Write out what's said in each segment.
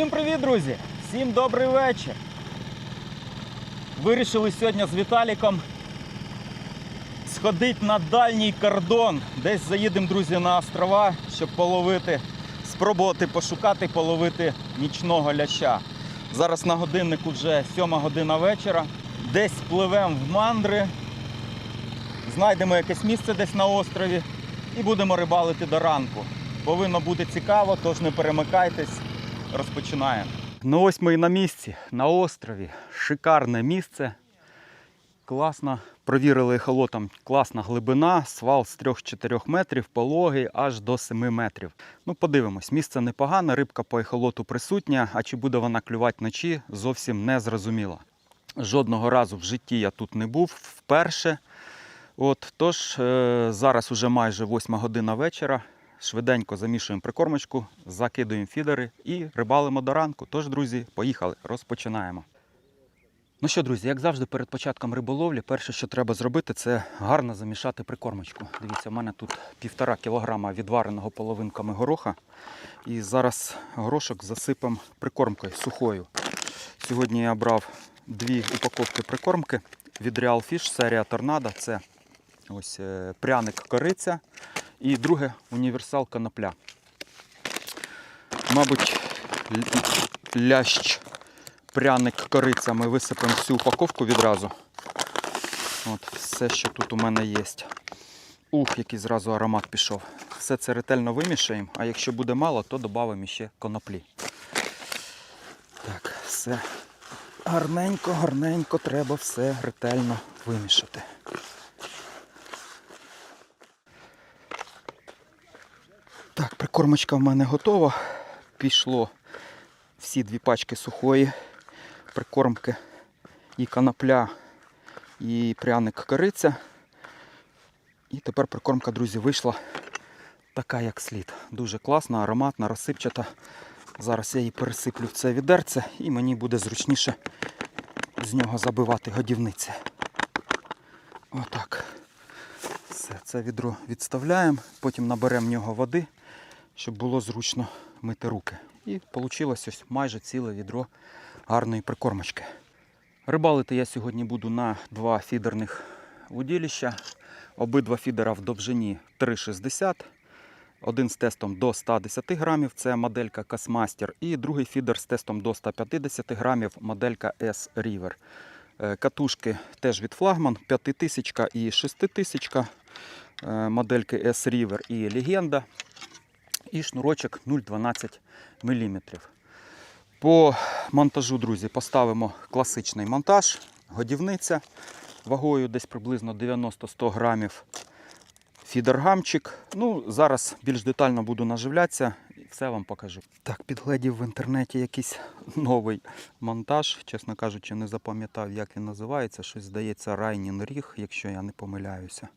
Всім привіт, друзі! Всім добрий вечір. Вирішили сьогодні з Віталіком сходити на дальній кордон. Десь заїдемо, друзі, на острова, щоб половити, спробувати пошукати, половити нічного ляща. Зараз на годиннику вже 7 година вечора. Десь пливемо в мандри, знайдемо якесь місце десь на острові і будемо рибалити до ранку. Повинно бути цікаво, тож не перемикайтесь. Розпочинаємо. Ну ось ми і на місці, на острові. Шикарне місце. Класно. Провірили ехолотом. Класна глибина, свал з 3-4 метрів, пологий аж до 7 метрів. Ну, подивимось, місце непогане, рибка по ехолоту присутня, а чи буде вона клювати вночі, зовсім не зрозуміло. Жодного разу в житті я тут не був вперше. От, тож, е, зараз уже майже 8 година вечора. Швиденько замішуємо прикормочку, закидуємо фідери і рибалимо до ранку. Тож, друзі, поїхали, розпочинаємо. Ну що, друзі, як завжди, перед початком риболовлі, перше, що треба зробити, це гарно замішати прикормочку. Дивіться, в мене тут півтора кілограма відвареного половинками гороха. І зараз горошок засипемо прикормкою сухою. Сьогодні я брав дві упаковки прикормки від Real Fish, серія Торнадо. Це ось е, пряник кориця і друге універсал конопля. Мабуть, лящ пряник кориця ми висипемо всю упаковку відразу. От, все, що тут у мене є. Ух, який зразу аромат пішов. Все це ретельно вимішаємо, а якщо буде мало, то додамо ще коноплі. Так, все гарненько, гарненько треба все ретельно вимішати. Так, прикормочка в мене готова. Пішло всі дві пачки сухої прикормки і канапля, і пряник кориця. І тепер прикормка, друзі, вийшла така, як слід. Дуже класна, ароматна, розсипчата. Зараз я її пересиплю в це відерце і мені буде зручніше з нього забивати годівниці. Отак. Все, це відро відставляємо, потім наберемо в нього води, щоб було зручно мити руки. І вийшло ось майже ціле відро гарної прикормочки. Рибалити я сьогодні буду на два фідерних удилища. Обидва фідера в довжині 3,60. Один з тестом до 110 грамів, це моделька Касмастер, і другий фідер з тестом до 150 грамів, моделька S River. Е, Катушки теж від флагман 5000 і 6000 е, модельки S River і Легенда. І шнурочок 0,12 мм. По монтажу, друзі, поставимо класичний монтаж, годівниця вагою десь приблизно 90-100 грамів. Фідергамчик. Ну, зараз більш детально буду наживлятися і все вам покажу. Так, підгледів в інтернеті якийсь новий монтаж. Чесно кажучи, не запам'ятав, як він називається. Щось здається, Райнін Ріг, якщо я не помиляюся.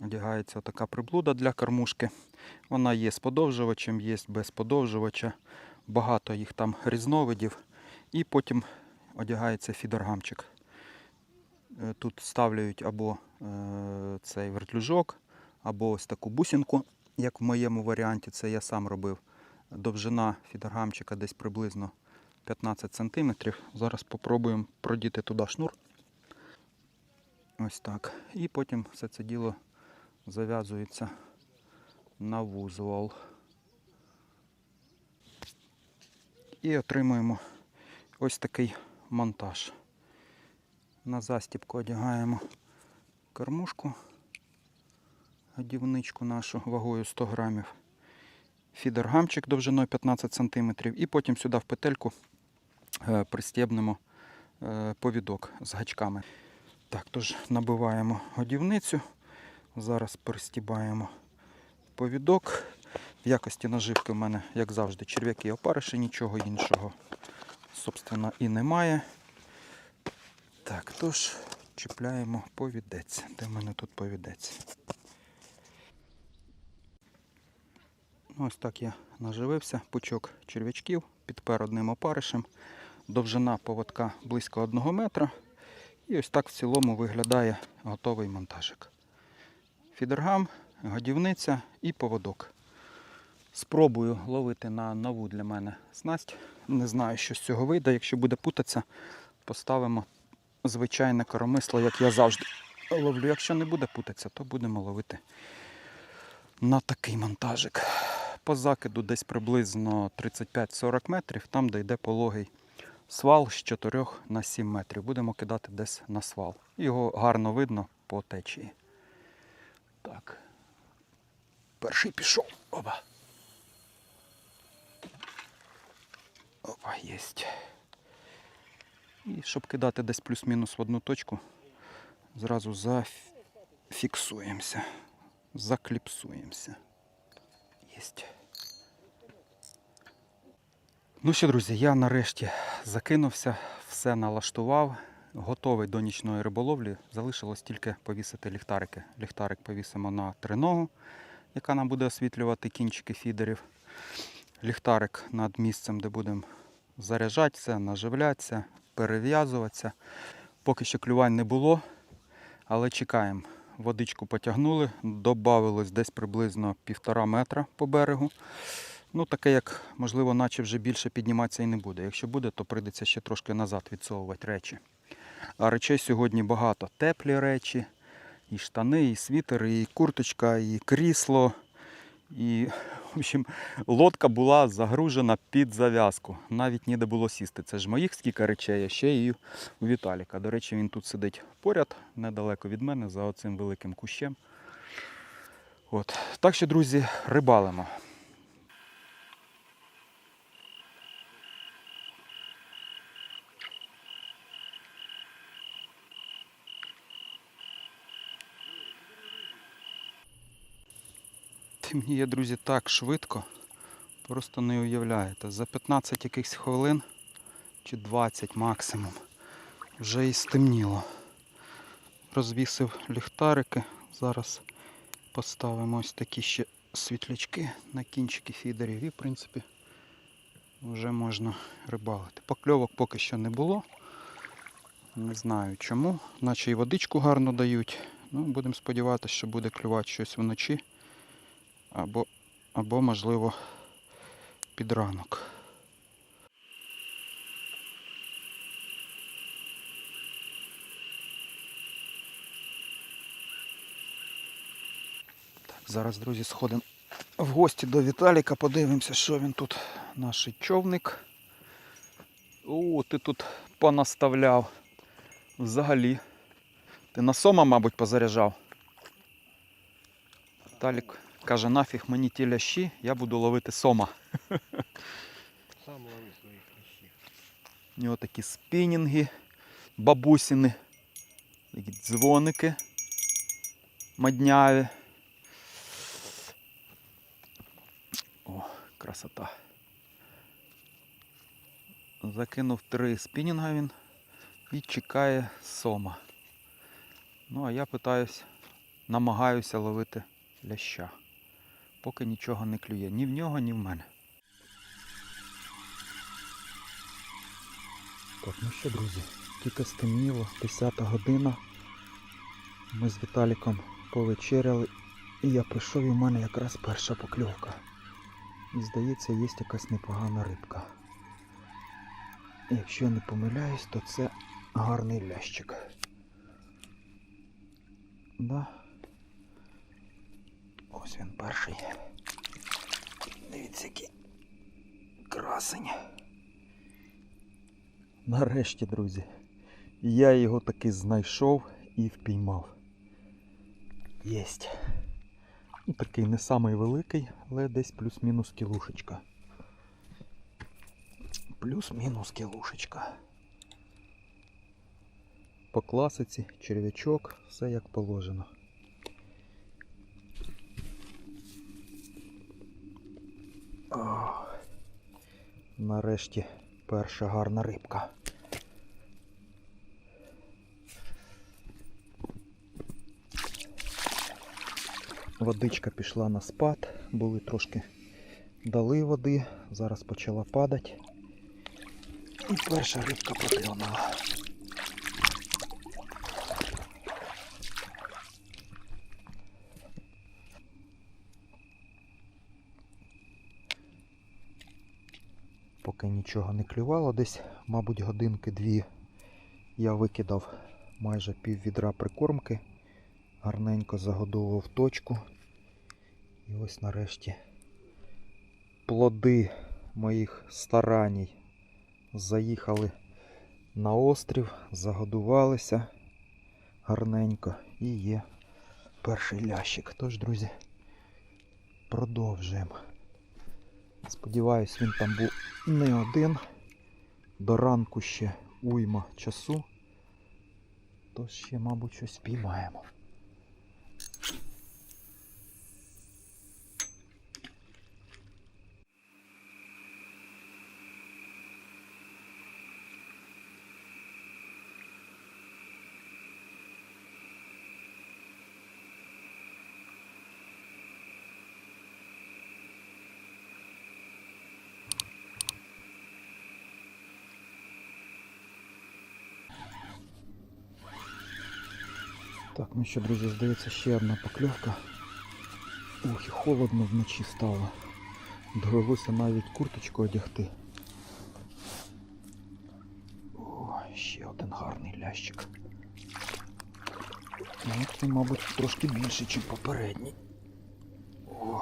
Одягається така приблуда для кормушки. Вона є з подовжувачем, є без подовжувача. Багато їх там різновидів. І потім одягається фідергамчик. Е, Тут ставляють або е, цей вертлюжок, або ось таку бусинку, як в моєму варіанті, це я сам робив. Довжина фідергамчика десь приблизно 15 см. Зараз спробуємо продіти туди шнур. Ось так. І потім все це діло зав'язується на вузол. І отримуємо ось такий монтаж. На застібку одягаємо кормушку, годівничку нашу вагою 100 грамів, фідергамчик довжиною 15 см і потім сюди в петельку е, пристібнемо е, повідок з гачками. Так, тож набиваємо годівницю, зараз пристібаємо повідок. В якості наживки в мене, як завжди, черв'яки і опариші, нічого іншого, собственно, і немає. Так, тож чіпляємо повідець. Де в мене тут повідець? Ну, Ось так я наживився, пучок черв'ячків, підпер одним опаришем. Довжина поводка близько 1 метра. І ось так в цілому виглядає готовий монтажик. Фідергам, годівниця і поводок. Спробую ловити на нову для мене снасть. Не знаю, що з цього вийде. Якщо буде путатися, поставимо звичайне коромисло, як я завжди ловлю. Якщо не буде путатися, то будемо ловити на такий монтажик. По закиду десь приблизно 35-40 метрів, там де йде пологий свал з 4 на 7 метрів. Будемо кидати десь на свал. Його гарно видно по течії. Так. Перший пішов. Оба. Опа, єсть. І щоб кидати десь плюс-мінус в одну точку, зразу зафіксуємося. Закліпсуємося. Єсть. Ну що, друзі, я нарешті закинувся, все налаштував, готовий до нічної риболовлі. Залишилось тільки повісити ліхтарики. Ліхтарик повісимо на триногу, яка нам буде освітлювати кінчики фідерів. Ліхтарик над місцем, де будемо заряджатися, наживлятися, перев'язуватися. Поки що клювань не було, але чекаємо. Водичку потягнули, додавилось десь приблизно півтора метра по берегу. Ну, таке, як, можливо, наче вже більше підніматися і не буде. Якщо буде, то прийдеться ще трошки назад відсовувати речі. А речей сьогодні багато. Теплі речі, і штани, і світер, і курточка, і крісло. І, в общем, лодка була загружена під зав'язку. Навіть ніде було сісти. Це ж моїх скільки речей, а ще і у Віталіка. До речі, він тут сидить поряд, недалеко від мене, за оцим великим кущем. От. Так що, друзі, рибалимо. Темніє, друзі, так швидко. Просто не уявляєте. За 15 якихось хвилин чи 20 максимум вже і стемніло. Розвісив ліхтарики. Зараз поставимо ось такі ще світлячки на кінчики фідерів і, в принципі, вже можна рибалити. Покльовок поки що не було. Не знаю чому. Наче і водичку гарно дають. Ну, будемо сподіватися, що буде клювати щось вночі або, або можливо, під ранок. Так, зараз, друзі, сходимо в гості до Віталіка, подивимося, що він тут, наш човник. О, ти тут понаставляв. Взагалі. Ти на сома, мабуть, позаряджав. Віталік Каже, нафіг мені ті лящі, я буду ловити сома. Сам лови своїх лящів. У нього такі спінінги, бабусіни, такі дзвоники мадняві. О, красота. Закинув три спінінга він і чекає сома. Ну а я питаюсь, намагаюся ловити ляща. Поки нічого не клює. Ні в нього, ні в мене. Так, ну що, друзі, тільки стемніло, 10 година. Ми з Віталіком повечеряли і я прийшов і в мене якраз перша покльовка. І здається, є якась непогана рибка. Якщо я не помиляюсь, то це гарний лящик. Да. Ось він перший. Дивіться, який красень. Нарешті, друзі, я його таки знайшов і впіймав. Єсть. Ну, Такий не самий великий, але десь плюс-мінус кілушечка. Плюс-мінус кілушечка. По класиці, черв'ячок, все як положено. О, нарешті перша гарна рибка. Водичка пішла на спад, були трошки дали води, зараз почала падати. І перша рибка поклюнула. Поки нічого не клювало, десь, мабуть, годинки-дві я викидав майже пів відра прикормки, гарненько загодовував точку. І ось нарешті плоди моїх стараній заїхали на острів, загодувалися гарненько і є перший лящик. Тож, друзі, продовжуємо. Сподіваюсь, він там був не один. До ранку ще уйма часу. Тож ще, мабуть, щось піймаємо. Так, ну що, друзі, здається, ще одна покльовка. Ох, і холодно вночі стало. Довелося навіть курточку одягти. О, ще один гарний лящик. Ну, це, мабуть, трошки більше, ніж попередній. О,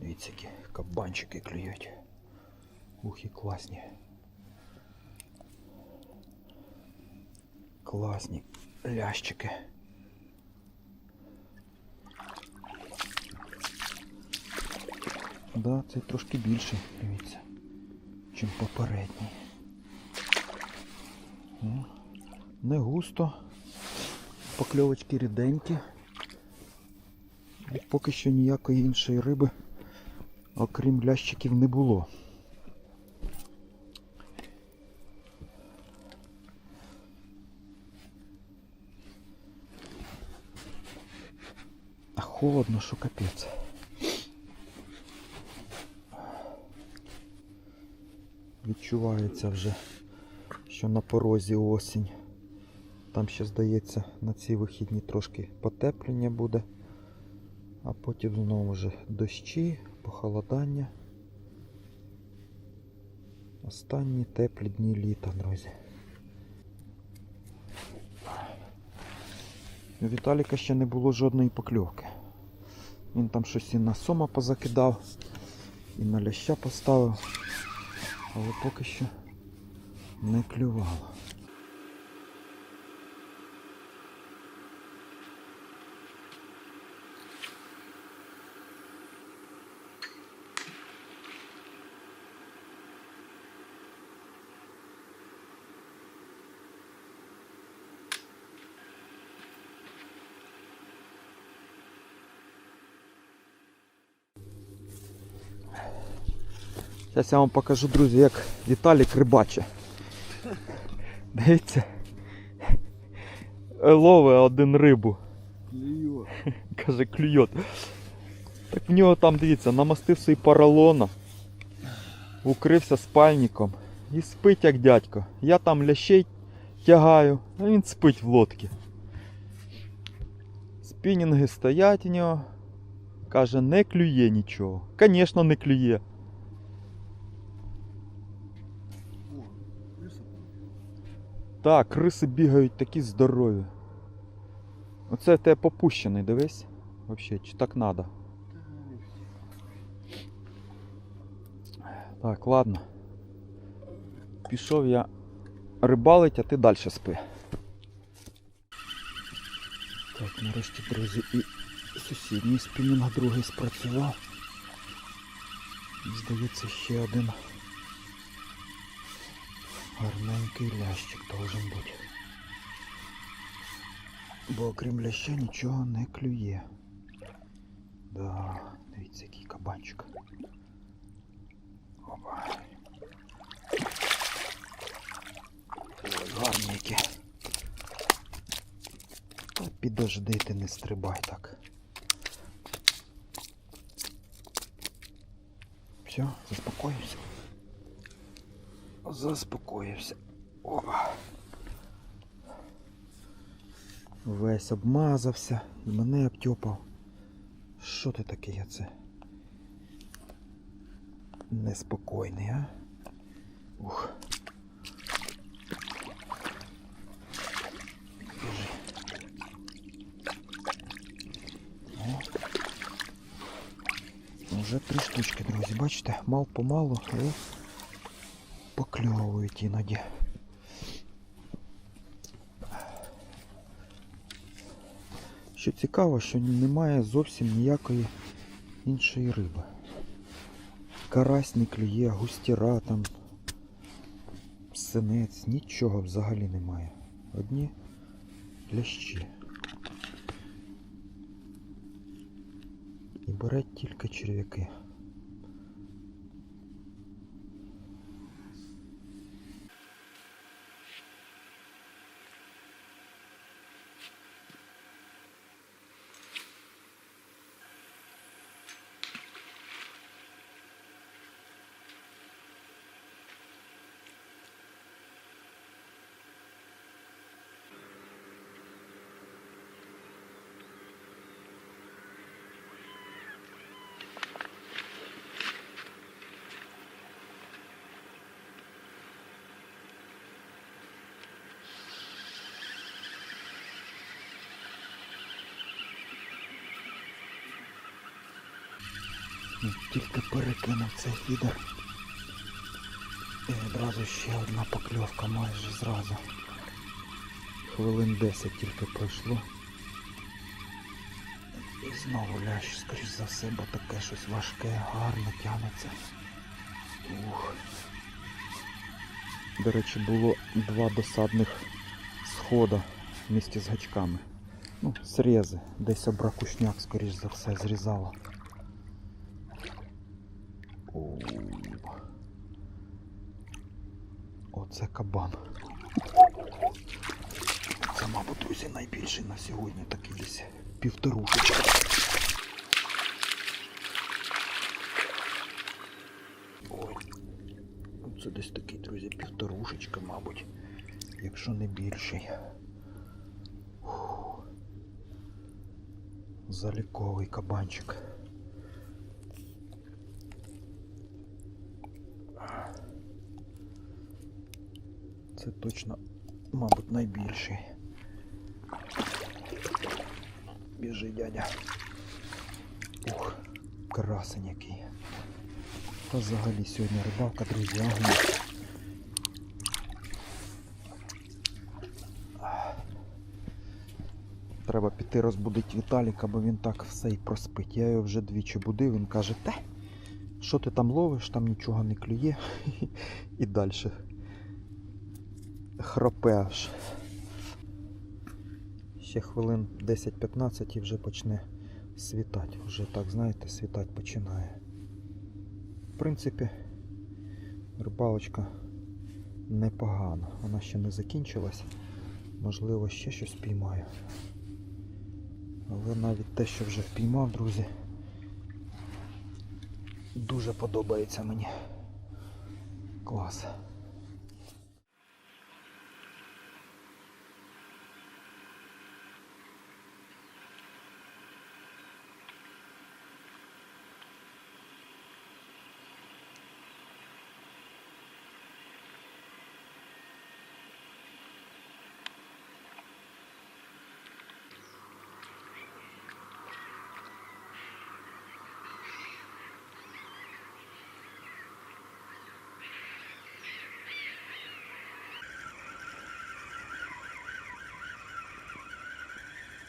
дивіться, які кабанчики клюють. Ух, і класні. Класні лящики. Да, цей трошки більший, дивіться, чим попередній. Не густо. Покльовочки ріденькі. Поки що ніякої іншої риби, окрім лящиків, не було. Холодно, що капець. Відчувається вже, що на порозі осінь. Там ще, здається, на ці вихідні трошки потеплення буде. А потім знову вже дощі, похолодання. Останні теплі дні літа, друзі. У Віталіка ще не було жодної покльовки. Він там щось і на сома позакидав, і на ляща поставив, але поки що не клювало. Зараз я вам покажу, друзі, як Віталік рибаче. Дивіться. Ловить один рибу. Клює. Каже, клюйот. Так в нього там, дивіться, намастив свій поролона, укрився спальником і спить як дядько. Я там лящей тягаю, а він спить в лодці. Спінінги стоять у нього. Каже, не клює нічого. Звісно, не клює. О, риса там. Так, криси бігають такі здорові. Оце в попущений, дивись. Вообще, чи так надо? Так, ладно. Пішов я рибалить, а ти далі спи. Так, нарешті, друзі, і сусідній спінінг другий спрацював. Здається, ще один гарненький лящик должен бути. Бо окрім ляща нічого не клює. Да, дивіться, який кабанчик. Опа. Які. Та підожди, ти не стрибай так. Все, заспокоївся. Заспокоївся. Опа. Весь обмазався і мене обтьопав. Що ти такий оце? Неспокійний, а? Ух. О. Вже три штучки, друзі, бачите, мал помалу, але покльовують іноді. Що цікаво, що немає зовсім ніякої іншої риби. Карась не клює, густіра там, синець, нічого взагалі немає. Одні лящі. І бере тільки черв'яки. Тільки перекинув цей фідер. І одразу ще одна покльовка майже зразу. Хвилин 10 тільки пройшло. І знову лящ, скоріш за все, бо таке щось важке, гарно тягнеться. Ух. До речі, було два досадних схода в місті з гачками. Ну, срези. Десь обракушняк, скоріш за все, зрізало. Оце кабан. Це, мабуть, друзі, найбільший на сьогодні такий десь півторушечка. Ой. Це десь такий, друзі, півторушечка, мабуть, якщо не більший. Фу. Заліковий кабанчик. Це точно, мабуть, найбільший. Біжи, дядя. Ух, красень який. Та взагалі сьогодні рибалка, друзі, огонь. Треба піти розбудити Віталіка, бо він так все і проспить. Я його вже двічі будив, він каже, те, що ти там ловиш, там нічого не клює. І далі хропе аж. Ще хвилин 10-15 і вже почне світати. Вже так, знаєте, світати починає. В принципі, рибалочка непогана. Вона ще не закінчилась. Можливо, ще щось піймаю. Але навіть те, що вже впіймав, друзі, дуже подобається мені. Клас.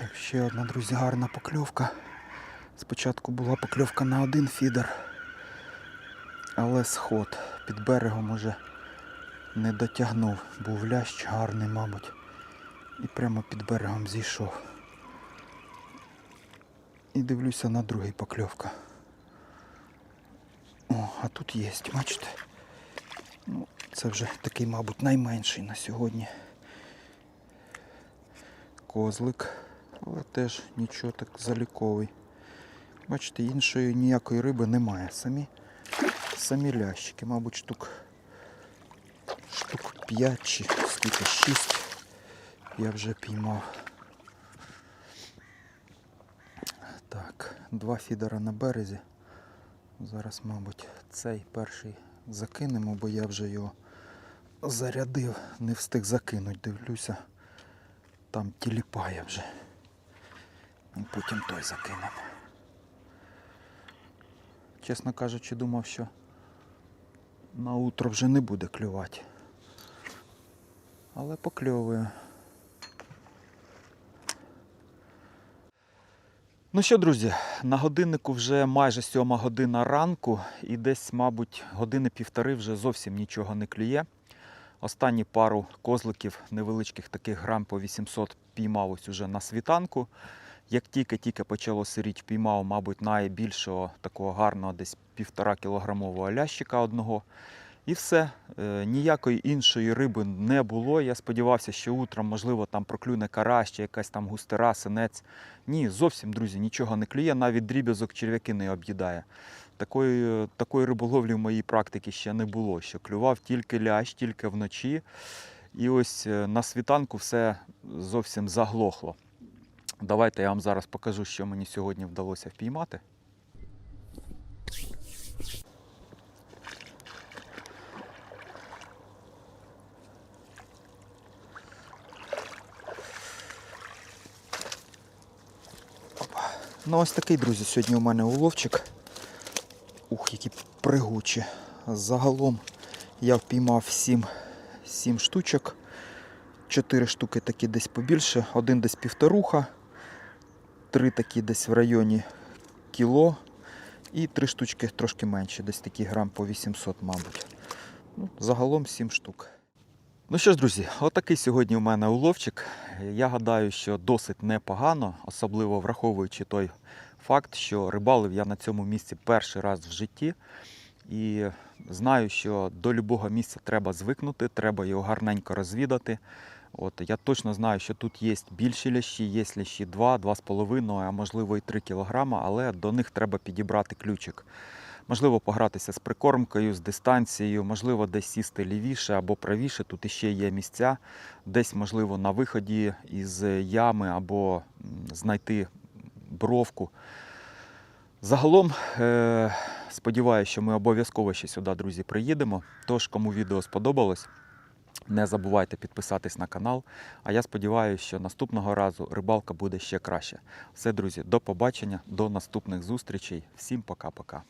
Так, ще одна, друзі, гарна покльовка. Спочатку була покльовка на один фідер, але сход під берегом уже не дотягнув. Був лящ гарний, мабуть. І прямо під берегом зійшов. І дивлюся на другий покльовка. О, а тут є, бачите? Ну, це вже такий, мабуть, найменший на сьогодні. Козлик, але теж нічого так заліковий. Бачите, іншої ніякої риби немає. Самі, самі лящики, мабуть, штук, штук 5 чи скільки 6 я вже піймав. Так, два фідера на березі. Зараз, мабуть, цей перший закинемо, бо я вже його зарядив, не встиг закинуть, дивлюся. Там тіліпає вже. Потім той закинемо. Чесно кажучи, думав, що на утро вже не буде клювати. Але покльовує. Ну що, друзі, на годиннику вже майже сьома година ранку, і десь, мабуть, години півтори вже зовсім нічого не клює. Останні пару козликів невеличких таких грам по 800 піймав ось уже на світанку. Як тільки-тільки почало сиріть, піймав, мабуть, найбільшого такого гарного десь півтора кілограмового лящика одного. І все, Е, ніякої іншої риби не було. Я сподівався, що утром, можливо, там проклюне карась чи якась там густера, синець. Ні, зовсім, друзі, нічого не клює, навіть дріб'язок черв'яки не об'їдає. Такої, такої риболовлі в моїй практиці ще не було, що клював тільки лящ, тільки вночі. І ось е, на світанку все зовсім заглохло. Давайте я вам зараз покажу, що мені сьогодні вдалося впіймати. Ну, ось такий, друзі, сьогодні у мене уловчик. Ух, які пригучі. Загалом я впіймав 7, 7 штучок. 4 штуки такі десь побільше, один десь півторуха, три такі десь в районі кіло. І три штучки трошки менше, десь такі грам по 800, мабуть. Ну, загалом 7 штук. Ну що ж, друзі, отакий сьогодні у мене уловчик. Я гадаю, що досить непогано, особливо враховуючи той факт, що рибалив я на цьому місці перший раз в житті. І знаю, що до любого місця треба звикнути, треба його гарненько розвідати. От, я точно знаю, що тут є більші лящі, є лящі 2, 2,5, а можливо і 3 кілограма, але до них треба підібрати ключик. Можливо, погратися з прикормкою, з дистанцією, можливо, десь сісти лівіше або правіше. Тут іще є місця, десь, можливо, на виході із ями або знайти бровку. Загалом, е- сподіваюся, що ми обов'язково ще сюди, друзі, приїдемо. Тож, кому відео сподобалось, не забувайте підписатись на канал. А я сподіваюся, що наступного разу рибалка буде ще краще. Все, друзі, до побачення, до наступних зустрічей. Всім пока-пока.